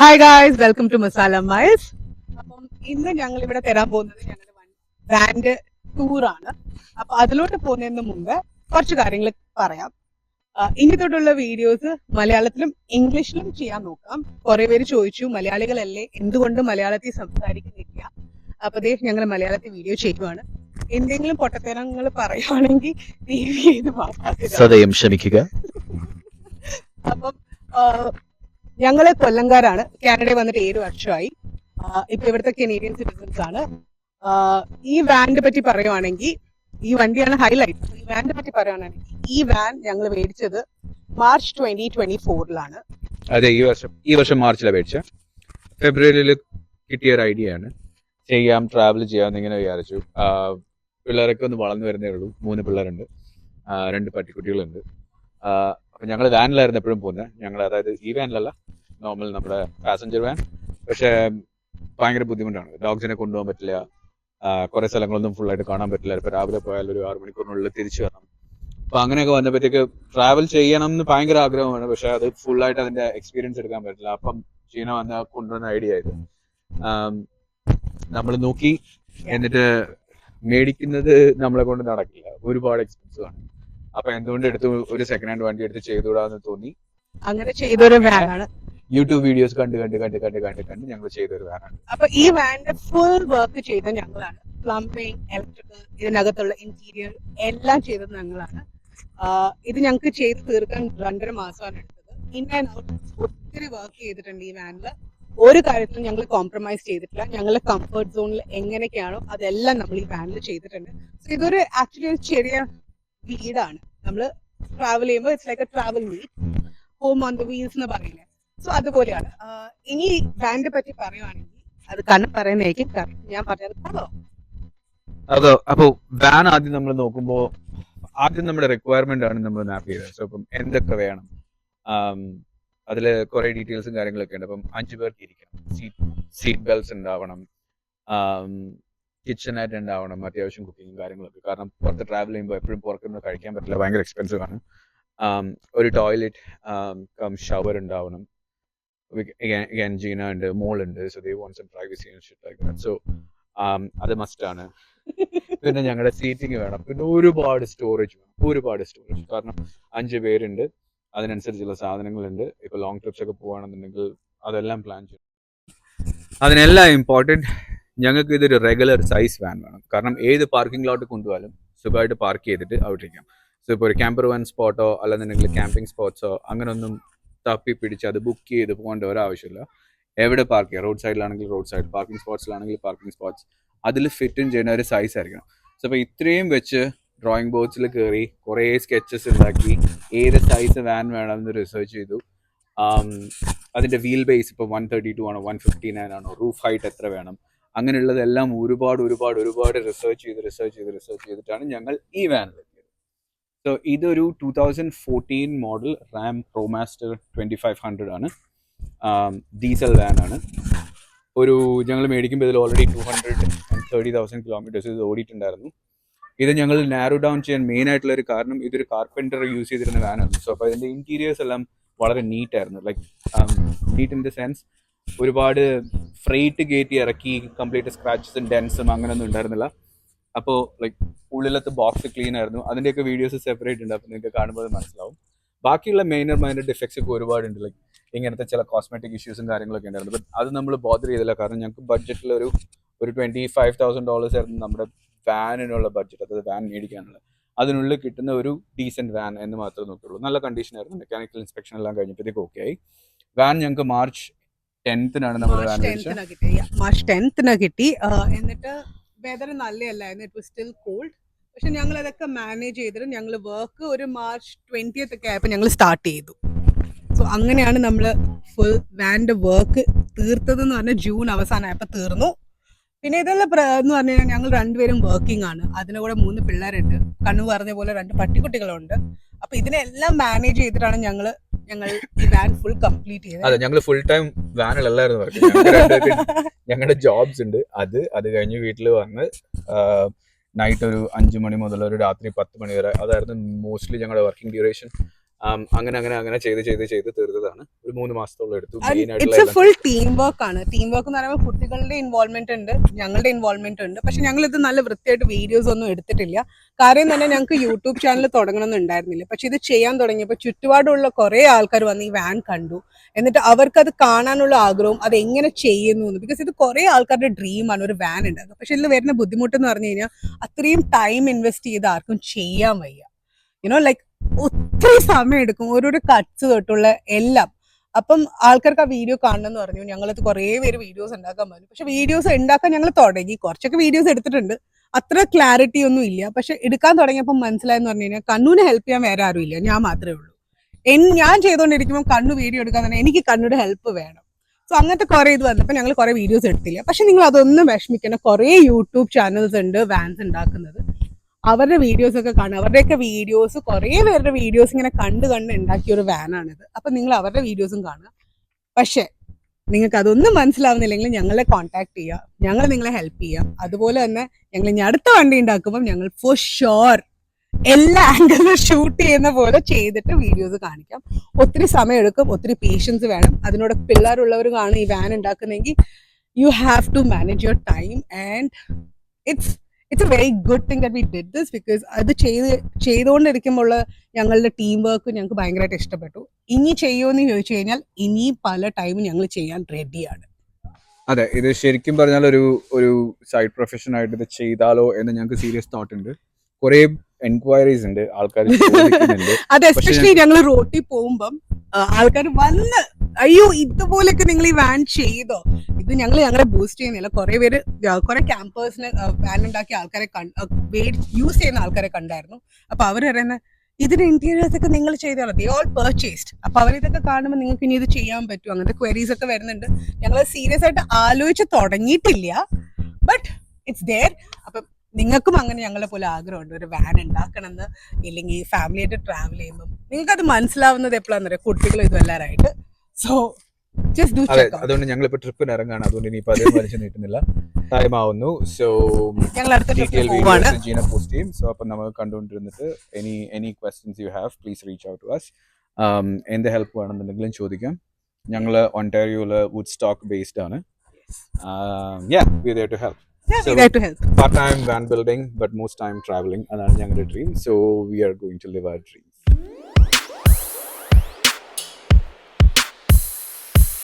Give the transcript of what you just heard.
Hi guys welcome to masala mice അപ്പം ഇന്ന് ഞങ്ങൾ ഇവിടെ തരാൻ പോകുന്നത് ഞങ്ങളുടെ ബാൻഡ് ആണ്. അപ്പൊ അതിലോട്ട് പോകുന്നതിന് മുമ്പ് കുറച്ച് കാര്യങ്ങൾ പറയാം. ഇനി തൊട്ടുള്ള വീഡിയോസ് മലയാളത്തിലും ഇംഗ്ലീഷിലും ചെയ്യാൻ നോക്കാം. കുറെ പേര് ചോദിച്ചു മലയാളികളല്ലേ? എന്തുകൊണ്ട് മലയാളത്തിൽ സംസാരിക്കുന്നില്ല? അപ്പൊ ദേ ഞങ്ങൾ മലയാളത്തിൽ വീഡിയോ ചെയ്യുവാണ്. എന്തെങ്കിലും പൊട്ടത്തരങ്ങൾ പറയുവാണെങ്കിൽ ദയവ് ചെയ്ത് മാപ്പാക്കുക സദയം ക്ഷമിക്കുക. അപ്പം ഞങ്ങൾ കൊല്ലംകാരാണ്. കാനഡയിൽ വന്നിട്ട് ഏഴ് വർഷമായി. ഇപ്പൊ ഇവിടുത്തെ കനേഡിയൻ സിറ്റിസൺസ് ആണ്. ഈ വാനിനെ പറ്റി പറയുവാണെങ്കിൽ ഈ വണ്ടിയാണ് ഹൈലൈറ്റ് ഈ വാനിനെ പറ്റി പറയുവാണെങ്കിൽ ഈ വാൻ ഞങ്ങൾ മേടിച്ചത് മാർച്ച് ട്വന്റി ട്വന്റി ഫോറിലാണ് അതെ ഈ വർഷം ഈ വർഷം മാർച്ചിലാണ് മേടിച്ച. ഫെബ്രുവരിയിൽ കിട്ടിയ ഒരു ഐഡിയ ആണ്. ചെയ്യാം ട്രാവൽ ചെയ്യാം ഇങ്ങനെ വിചാരിച്ചു. പിള്ളേരൊക്കെ ഒന്ന് വളർന്നു വരുന്നേ ഉള്ളൂ. മൂന്ന് പിള്ളേരുണ്ട്. രണ്ട് പട്ടിക്കുട്ടികളുണ്ട്. അപ്പൊ ഞങ്ങൾ വാനിലായിരുന്നു എപ്പോഴും പോകുന്നത് ഞങ്ങൾ അതായത് ഈ വാനിലല്ല നോർമൽ നമ്മുടെ പാസഞ്ചർ വാൻ പക്ഷേ ഭയങ്കര ബുദ്ധിമുട്ടാണ്. ഡോഗ്സിനെ കൊണ്ടുപോകാൻ പറ്റില്ല. കുറെ സ്ഥലങ്ങളൊന്നും ഫുൾ ആയിട്ട് കാണാൻ പറ്റില്ല. ഇപ്പൊ രാവിലെ പോയാൽ ഒരു ആറു മണിക്കൂറിനുള്ളിൽ തിരിച്ചു വരണം. അപ്പൊ അങ്ങനെയൊക്കെ വന്നപ്പോഴത്തേക്ക് ട്രാവൽ ചെയ്യണം എന്ന് ഭയങ്കര ആഗ്രഹമാണ്. പക്ഷെ അത് ഫുൾ ആയിട്ട് അതിന്റെ എക്സ്പീരിയൻസ് എടുക്കാൻ പറ്റില്ല. അപ്പം ചീന വന്ന കൊണ്ടുവന്ന ഐഡിയ ആയിരുന്നു നമ്മൾ നോക്കി. എന്നിട്ട് മേടിക്കുന്നത് നമ്മളെ കൊണ്ട് നടക്കില്ല. ഒരുപാട് എക്സ്പെൻസീവ് ആണ്. അപ്പൊ എന്തുകൊണ്ട് എടുത്തു ഒരു സെക്കൻഡ് ഹാൻഡ് വണ്ടി എടുത്ത് ചെയ്തുകൂടാന്ന് തോന്നി. അങ്ങനെ ചെയ്തൊരു വാനാണ് യൂട്യൂബ് വീഡിയോസ് കണ്ട് കണ്ട് കണ്ട് കണ്ട് കണ്ട് കണ്ട് ഞങ്ങൾ ചെയ്തൊരു വാനാണ് അപ്പൊ ഈ വാനിന്റെ ഫുൾ വർക്ക് ചെയ്ത ഞങ്ങളാണ്. പ്ലംബിംഗ് ഇലക്ട്രിക്കൽ ഇതിനകത്തുള്ള ഇന്റീരിയർ എല്ലാം ചെയ്തത് ഞങ്ങളാണ്. ഇത് ഞങ്ങൾക്ക് ചെയ്ത് തീർക്കാൻ രണ്ടര മാസമാണ് എടുത്തത്. ഇൻ ആൻഡ് ഔട്ട് ഒത്തിരി വർക്ക് ചെയ്തിട്ടുണ്ട് ഈ വാനിൽ ഒരു കാര്യത്തിലും ഞങ്ങൾ കോംപ്രമൈസ് ചെയ്തിട്ടില്ല. ഞങ്ങളുടെ കംഫർട്ട് സോണിൽ എങ്ങനെയൊക്കെയാണോ അതെല്ലാം നമ്മൾ ഈ വാനിൽ ചെയ്തിട്ടുണ്ട്. സോ ഇതൊരു ആക്ച്വലി ഒരു ചെറിയ വീടാണ്. നമ്മൾ ട്രാവൽ ചെയ്യുമ്പോൾ ഇറ്റ്സ് ലൈക്ക് എ ട്രാവൽ വീട്. ഹോം ഓൺ ദ വീൽസ് എന്ന് പറയില്ലേ? സോ അതുപോലെയാണ്. ഇനി ബാങ്കിനെ പറ്റി പറയുവാണെങ്കിൽ അത് കണ്ണ് പറയുന്നതായിരിക്കും. ഞാൻ പറഞ്ഞത് അതോ അതോ അപ്പോ വാൻ ആദ്യം നമ്മൾ നോക്കുമ്പോൾ ആദ്യം നമ്മുടെ റിക്വയർമെന്റ് ആണ് നമ്മൾ മാപ്പ് ചെയ്തത് സോ ഇപ്പം എന്തൊക്കെ വേണം? അതിൽ കുറെ ഡീറ്റെയിൽസും കാര്യങ്ങളൊക്കെ ഉണ്ട്. അപ്പം അഞ്ചു പേർക്ക് ഇരിക്കണം. സീറ്റ് സീറ്റ് ബെൽറ്റ്സ് ഉണ്ടാവണം. കിച്ചൺ ആയിട്ട് ഉണ്ടാവണം. അത്യാവശ്യം കുക്കിങ്ങും കാര്യങ്ങളൊക്കെ. കാരണം പുറത്ത് ട്രാവൽ ചെയ്യുമ്പോൾ എപ്പോഴും പുറത്തുനിന്ന് കഴിക്കാൻ പറ്റില്ല. ഭയങ്കര എക്സ്പെൻസീവ് ആണ്. ഒരു ടോയ്ലറ്റ് കം ഷവർ ഉണ്ടാവണം. Again again Gina and ഉണ്ട് and ഉണ്ട് so they won't some privacy and shit like that so അത് മസ്റ്റ് ആണ്. പിന്നെ ഞങ്ങളുടെ സീറ്റിംഗ് വേണം. പിന്നെ ഒരുപാട് സ്റ്റോറേജ് വേണം. ഒരുപാട് സ്റ്റോറേജ് കാരണം അഞ്ച് പേരുണ്ട്. അതിനനുസരിച്ചുള്ള സാധനങ്ങളുണ്ട്. ഇപ്പൊ ലോങ് ട്രിപ്സ് ഒക്കെ പോവാണെന്നുണ്ടെങ്കിൽ അതെല്ലാം പ്ലാൻ ചെയ്യും അതിനെല്ലാം ഇമ്പോർട്ടന്റ് ഞങ്ങൾക്ക് ഇതൊരു റെഗുലർ സൈസ് വാൻ വേണം. കാരണം ഏത് പാർക്കിംഗ് ലോട്ട് കൊണ്ടുപോയാലും സുഖമായിട്ട് പാർക്ക് ചെയ്തിട്ട് അവിടെ ഇരിക്കാം സോ ഇപ്പോൾ ഒരു ക്യാമ്പർ വൺ സ്പോട്ടോ അല്ലെന്നുണ്ടെങ്കിൽ ക്യാമ്പിംഗ് സ്പോട്ട്സോ അങ്ങനെയൊന്നും തപ്പി പിടിച്ച് അത് ബുക്ക് ചെയ്ത് പോകേണ്ട ഒരാവശ്യമില്ല. എവിടെ പാർക്ക് ചെയ്യാം? റോഡ് സൈഡിലാണെങ്കിൽ റോഡ് സൈഡ് പാർക്കിംഗ് സ്പോട്ട്സിലാണെങ്കിൽ പാർക്കിംഗ് സ്പോട്ട്സ് അതിൽ ഫിറ്റ് ചെയ്യുന്ന ഒരു സൈസ് ആയിരിക്കണം. സോ അപ്പോൾ ഇത്രയും വെച്ച് ഡ്രോയിങ് ബോർഡ്സിൽ കയറി കുറേ സ്കെച്ചസ് ഉണ്ടാക്കി ഏത് സൈസ് വാൻ വേണമെന്ന് റിസർച്ച് ചെയ്തു. അതിന്റെ വീൽ ബേസ് ഇപ്പോൾ വൺ തേർട്ടി ടു ആണോ വൺ ഫിഫ്റ്റി നയൻ ആണോ റൂഫ് ഹൈറ്റ് എത്ര വേണം? അങ്ങനെയുള്ളതെല്ലാം ഒരുപാട് ഒരുപാട് ഒരുപാട് റിസർച്ച് ചെയ്ത് റിസർച്ച് ചെയ്ത് റിസർച്ച് ചെയ്തിട്ടാണ് ഞങ്ങൾ ഈ വാനിലെത്തിയത് സോ ഇതൊരു two thousand fourteen model Ram ProMaster twenty five hundred ആണ്. ഡീസൽ വാൻ ആണ്. ഒരു ഞങ്ങൾ മേടിക്കുമ്പോൾ ഇതിൽ already two hundred thirty thousand kilometres ഇത് ഓടിയിട്ടുണ്ടായിരുന്നു. ഇത് ഞങ്ങൾ നാരോ ഡൗൺ ചെയ്യാൻ മെയിൻ ആയിട്ടുള്ള ഒരു കാരണം ഇതൊരു കാർപ്പന്റർ യൂസ് ചെയ്തിരുന്ന വാനാണ് സോ അപ്പോൾ ഇതിന്റെ ഇന്റീരിയേഴ്സ് എല്ലാം വളരെ നീറ്റ് ആയിരുന്നു. Like neat in the sense ഒരുപാട് ഫ്രൈറ്റ് കയറ്റി ഇറക്കി കംപ്ലീറ്റ് സ്ക്രാച്ചസും ഡെൻസും അങ്ങനെയൊന്നും ഉണ്ടായിരുന്നില്ല. അപ്പോൾ ലൈക്ക് ഉള്ളിലത്തെ ബോക്സ് ക്ലീൻ ആയിരുന്നു. അതിന്റെയൊക്കെ വീഡിയോസ് സെപ്പറേറ്റ് ഉണ്ട്. അപ്പോൾ നിങ്ങൾക്ക് കാണുമ്പോൾ അത് മനസ്സിലാവും. ബാക്കിയുള്ള മെയിനർ മൈനർ ഡിഫക്ട്സ് ഒക്കെ ഒരുപാടുണ്ട്. ലൈക്ക് ഇങ്ങനത്തെ ചില കോസ്മെറ്റിക് ഇഷ്യൂസും കാര്യങ്ങളൊക്കെ ഉണ്ടായിരുന്നു. ബട്ട് അത് നമ്മൾ ബോധർ ചെയ്തില്ല. കാരണം ഞങ്ങൾക്ക് ബഡ്ജറ്റിൽ ഒരു ഒരു ട്വന്റി ഫൈവ് തൗസൻഡ് ഡോളേഴ്സ് ആയിരുന്നു നമ്മുടെ വാനിനുള്ള ബഡ്ജറ്റ് അതായത് വാൻ മേടിക്കാനുള്ള. അതിനുള്ളിൽ കിട്ടുന്ന ഒരു ഡീസെന്റ് വാൻ എന്ന് മാത്രമേ നോക്കുള്ളൂ നല്ല കണ്ടീഷൻ ആയിരുന്നു. മെക്കാനിക്കൽ ഇൻസ്പെക്ഷൻ എല്ലാം കഴിഞ്ഞപ്പോഴത്തേക്ക് ഓക്കെ ആയി. വാൻ ഞങ്ങൾക്ക് മാർച്ച് ടെൻത്തിനാണ് നമ്മൾ വാൻ മാർച്ച് ടെൻത്തിനാണ് മാർച്ച് ടെൻത്തിന് കിട്ടി. എന്നിട്ട് വെതർ നല്ലതല്ലായിരുന്നു ഇറ്റ് വാസ് സ്റ്റിൽ കോൾഡ് പക്ഷെ ഞങ്ങൾ അതൊക്കെ മാനേജ് ചെയ്തിട്ട് ഞങ്ങൾ വർക്ക് ഒരു മാർച്ച് ട്വന്റി ഒക്കെ ആയപ്പോൾ ഞങ്ങൾ സ്റ്റാർട്ട് ചെയ്തു. സോ അങ്ങനെയാണ് നമ്മൾ ഫുൾ വാന്റെ വർക്ക് തീർത്തതെന്ന് പറഞ്ഞാൽ ജൂൺ അവസാനമായപ്പോൾ തീർന്നു. പിന്നെ ഇതെല്ലാം എന്ന് പറഞ്ഞാൽ ഞങ്ങൾ രണ്ടുപേരും വർക്കിംഗ് ആണ്. അതിന്റെ കൂടെ മൂന്ന് പിള്ളേരുണ്ട്. കണ്ണു പറഞ്ഞ പോലെ രണ്ട് പട്ടിക്കുട്ടികളുണ്ട്. അപ്പൊ ഇതിനെല്ലാം മാനേജ് ചെയ്തിട്ടാണ് ഞങ്ങൾ ഞങ്ങൾ വാൻ ഫുൾ കംപ്ലീറ്റ് ചെയ്തു. അതെ ഞങ്ങൾ ഫുൾ ടൈം വാനിലല്ലായിരുന്നു. ഞങ്ങളുടെ ജോബ്സ് ഉണ്ട്. അത് അത് കഴിഞ്ഞ് വീട്ടിൽ വന്ന് നൈറ്റ് ഒരു അഞ്ച് മണി മുതൽ ഒരു രാത്രി പത്ത് മണി വരെ അതായിരുന്നു മോസ്റ്റ്ലി ഞങ്ങളുടെ വർക്കിംഗ് ഡ്യൂറേഷൻ അങ്ങനെ അങ്ങനെ അങ്ങനെ ചെയ്ത് ചെയ്ത് ചെയ്ത് തീർത്തതാണ്. ഒരു മൂന്ന് മാസത്തോളം എടുത്തു. It's a full team work ആണ്. ടീം വർക്ക് എന്ന് പറയുമ്പോൾ കുട്ടികളുടെ ഇൻവോൾവ്മെന്റ് ഉണ്ട് ഞങ്ങളുടെ ഇൻവോൾവ്മെന്റ് ഉണ്ട്. പക്ഷെ ഞങ്ങൾ ഇത് നല്ല വൃത്തിയായിട്ട് വീഡിയോസ് ഒന്നും എടുത്തിട്ടില്ല. കാര്യം തന്നെ ഞങ്ങൾക്ക് യൂട്യൂബ് ചാനൽ തുടങ്ങണമെന്ന് ഉണ്ടായിരുന്നില്ല പക്ഷെ ഇത് ചെയ്യാൻ തുടങ്ങിയപ്പോൾ ചുറ്റുപാടുള്ള കുറെ ആൾക്കാർ വന്ന് ഈ വാൻ കണ്ടു. എന്നിട്ട് അവർക്ക് അത് കാണാനുള്ള ആഗ്രഹവും അത് എങ്ങനെ ചെയ്യുന്നു എന്ന്. ബിക്കോസ് ഇത് കുറെ ആൾക്കാരുടെ ഡ്രീമാണ് ഒരു വാൻ ഉണ്ടാകുക പക്ഷെ ഇതിൽ വരുന്ന ബുദ്ധിമുട്ട് എന്ന് പറഞ്ഞു കഴിഞ്ഞാൽ അത്രയും ടൈം ഇൻവെസ്റ്റ് ചെയ്ത് ആർക്കും ചെയ്യാൻ വയ്യ. യുനോ ലൈക്ക് ഒത്തിരി സമയം എടുക്കും. ഓരോരോ കട്ട്സ് തൊട്ടുള്ള എല്ലാം. അപ്പം ആൾക്കാർക്ക് ആ വീഡിയോ കാണണം എന്ന് പറഞ്ഞു. ഞങ്ങളത് കുറേ പേര് വീഡിയോസ് ഉണ്ടാക്കാൻ പറഞ്ഞു. പക്ഷെ വീഡിയോസ് ഉണ്ടാക്കാൻ ഞങ്ങൾ തുടങ്ങി. കുറച്ചൊക്കെ വീഡിയോസ് എടുത്തിട്ടുണ്ട്. അത്ര ക്ലാരിറ്റി ഒന്നും ഇല്ല. പക്ഷെ എടുക്കാൻ തുടങ്ങിയപ്പോൾ മനസ്സിലായെന്ന് പറഞ്ഞു കഴിഞ്ഞാൽ കണ്ണൂനെ ഹെൽപ്പ് ചെയ്യാൻ വേറെ ആരും ഇല്ല. ഞാൻ മാത്രമേ ഉള്ളൂ. എൻ ഞാൻ ചെയ്തുകൊണ്ടിരിക്കുമ്പോൾ കണ്ണു വീഡിയോ എടുക്കാൻ തന്നെ എനിക്ക് കണ്ണുടെ ഹെൽപ്പ് വേണം. സോ അങ്ങനത്തെ കുറേ ഇത് വന്നപ്പോൾ ഞങ്ങൾ കുറേ വീഡിയോസ് എടുത്തില്ല. പക്ഷെ നിങ്ങൾ അതൊന്നും വിഷമിക്കണം കുറേ യൂട്യൂബ് ചാനൽസ് ഉണ്ട് വാൻസ് ഉണ്ടാക്കുന്നത്. അവരുടെ വീഡിയോസ് ഒക്കെ കാണുക അവരുടെയൊക്കെ വീഡിയോസ് കുറെ പേരുടെ വീഡിയോസ് ഇങ്ങനെ കണ്ട് കണ്ട് ഉണ്ടാക്കിയ ഒരു വാനാണിത് അപ്പൊ നിങ്ങൾ അവരുടെ വീഡിയോസും കാണുക. പക്ഷെ നിങ്ങൾക്ക് അതൊന്നും മനസ്സിലാവുന്നില്ലെങ്കിൽ ഞങ്ങളെ കോൺടാക്ട് ചെയ്യുക. ഞങ്ങൾ നിങ്ങളെ ഹെൽപ്പ് ചെയ്യാം അതുപോലെ തന്നെ ഞങ്ങൾ ഇനി അടുത്ത വണ്ടി ഉണ്ടാക്കുമ്പോൾ ഞങ്ങൾ ഫോർ ഷുവർ എല്ലാ ആംഗിളും ഷൂട്ട് ചെയ്യുന്ന പോലെ ചെയ്തിട്ട് വീഡിയോസ് കാണിക്കാം. ഒത്തിരി സമയം എടുക്കും ഒത്തിരി പേഷ്യൻസ് വേണം. അതിനോട് പിള്ളേരുള്ളവർ കാണും ഈ van ഉണ്ടാക്കുന്നെങ്കിൽ. You have to manage your time and it's it's a very good thing that we did this because അത് ചെയ്ത് ചെയ്തുകൊണ്ടിരിക്കുമ്പോൾ ഞങ്ങളുടെ ടീം വർക്ക് ഞങ്ങൾക്ക് ഭയങ്കരമായിട്ട് ഇഷ്ടപ്പെട്ടു. ഇനി ചെയ്യുമെന്ന് ചോദിച്ചു കഴിഞ്ഞാൽ ഇനി പല ടൈമും ഞങ്ങൾ ചെയ്യാൻ റെഡിയാണ് അതെ ഇത് ശരിക്കും പറഞ്ഞാൽ ഒരു ഒരു സൈഡ് പ്രൊഫഷൻ ആയിട്ട് ഇത് ചെയ്താലോ എന്ന് ഞങ്ങൾക്ക് സീരിയസ് തോട്ട് ഉണ്ട്. കുറെ എൻക്വയറീസ് ഉണ്ട് ആൾക്കാർ അതെ അത് എസ്പെഷ്യലി ഞങ്ങൾ റോട്ടിൽ പോകുമ്പം ആൾക്കാർ വന്ന് അയ്യോ ഇതുപോലെയൊക്കെ നിങ്ങൾ ഈ വാൻ ചെയ്തോ? ഇത് ഞങ്ങൾ ഞങ്ങളെ ബൂസ്റ്റ് ചെയ്യുന്നില്ല. കുറെ പേര് കുറെ ക്യാമ്പേഴ്സിന് വാൻ ഉണ്ടാക്കിയ ആൾക്കാരെ യൂസ് ചെയ്യുന്ന ആൾക്കാരെ കണ്ടായിരുന്നു. അപ്പൊ അവർ പറയുന്ന ഇതിന്റെ ഇന്റീരിയേഴ്സ് ഒക്കെ നിങ്ങൾ ചെയ്താൽ ദേ ഓൾ പെർച്ചേസ്ഡ് അപ്പൊ അവരിതൊക്കെ കാണുമ്പോൾ നിങ്ങൾക്ക് ഇനി ഇത് ചെയ്യാൻ പറ്റും അങ്ങനത്തെ ക്വയറീസ് ഒക്കെ വരുന്നുണ്ട്. ഞങ്ങൾ സീരിയസ് ആയിട്ട് ആലോചിച്ച് തുടങ്ങിയിട്ടില്ല. ബട്ട് ഇറ്റ്സ് ദെയർ അപ്പം നിങ്ങൾക്കും അങ്ങനെ ഞങ്ങളെ പോലെ ആഗ്രഹമുണ്ട്. ഒരു വാൻ ഉണ്ടാക്കണമെന്ന് ഇല്ലെങ്കിൽ ഫാമിലി ആയിട്ട് ട്രാവൽ ചെയ്യുമ്പോൾ നിങ്ങൾക്ക് അത് മനസ്സിലാവുന്നത് എപ്പോഴാണെന്ന് അറിയാം കുട്ടികളും ഇതെല്ലാരായിട്ട് സോ അതെ അതുകൊണ്ട് ഞങ്ങൾ ഇപ്പൊ ട്രിപ്പിന് ഇറങ്ങാണ്. അതുകൊണ്ട് ഇനിയിപ്പോ അതേ വലിച്ചു നീട്ടുന്നില്ല. ടൈം ആവുന്നു. സോ ഡീറ്റെയിൽ ജീന പോസ്റ്റ് ചെയ്യും. സോ അപ്പൊ നമ്മൾ കണ്ടുകൊണ്ടിരുന്നിട്ട് any any questions you have please reach out to us എന്ത് ഹെൽപ്പ് വേണമെന്നുണ്ടെങ്കിലും ചോദിക്കാം. ഞങ്ങൾ ഒണ്ടാരിയോയിൽ വുഡ് സ്റ്റോക്ക് ബേസ്ഡ് ആണ് yeah we there to help So- part help part time van building but most time travelling അതാണ് ഞങ്ങളുടെ dream so we are going to live our dream